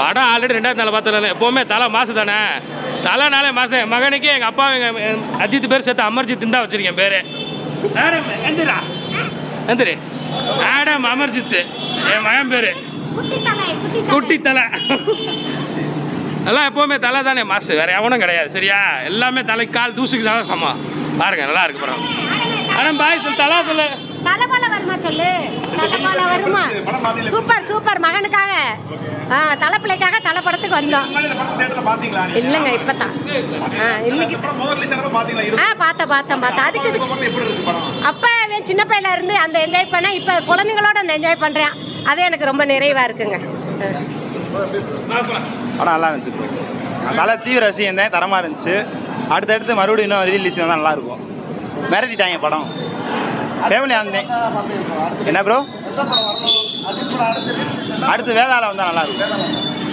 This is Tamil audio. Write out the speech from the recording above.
படம் ஆல்ரெடி ரெண்டாயிரத்தி நாலு பார்த்தல எப்போவுமே தலை மாசு தானே? தலைனாலே மாசம் என் மகனுக்கே எங்கள் அப்பா எங்கள் அஜித் பேர் சேர்த்து அமர்ஜித் தான் வச்சிருக்கேன் பேர். ஆடம் எந்திரா. எந்திரி. ஆடம் அமர்ஜித் என் மகன் பேர். குட்டி தலை தலை எல்லாம் எப்போவுமே தலை தானே மாசு. வேற எவனும் கிடையாது. சரியா? எல்லாமே தலை கால் தூசுக்கு தான் சமம். பாருங்க நல்லா இருக்கு படம். ஆடம் பாய் சொல் தலா சொல்லு. தலைமலை வருமா சொல்லு? தலைமலை வருமா? Super super. மகனுக்காக. ஆ தலைப்பிள்ளைக்காக தலை படத்துக்கு வந்தோம். இல்லைங்க இப்பதான். ஆ இன்னைக்கு ஆ பார்த்தேன் பார்த்தேன் பார்த்தேன். அதுக்கு இது- அப்ப சின்ன பையல இருந்து அந்த என்ஜாய் பண்ண இப்ப குழந்தைங்களோட அந்த என்ஜாய் பண்றேன். அது எனக்கு ரொம்ப நிறைவா இருக்குங்க. படம் நல்லா இருந்துச்சு நல்லா தீவிர ரசிகன் தான் தரமாக இருந்துச்சு. அடுத்தடுத்து மறுபடியும் இன்னும் ரிலீஸ் வந்தால் நல்லாயிருக்கும் மிரட்டிட்டாங்க படம். ஃபேமிலியாக வந்தேன். என்ன ப்ரோ அடுத்து வேதாளம் வந்தால் நல்லாயிருக்கும்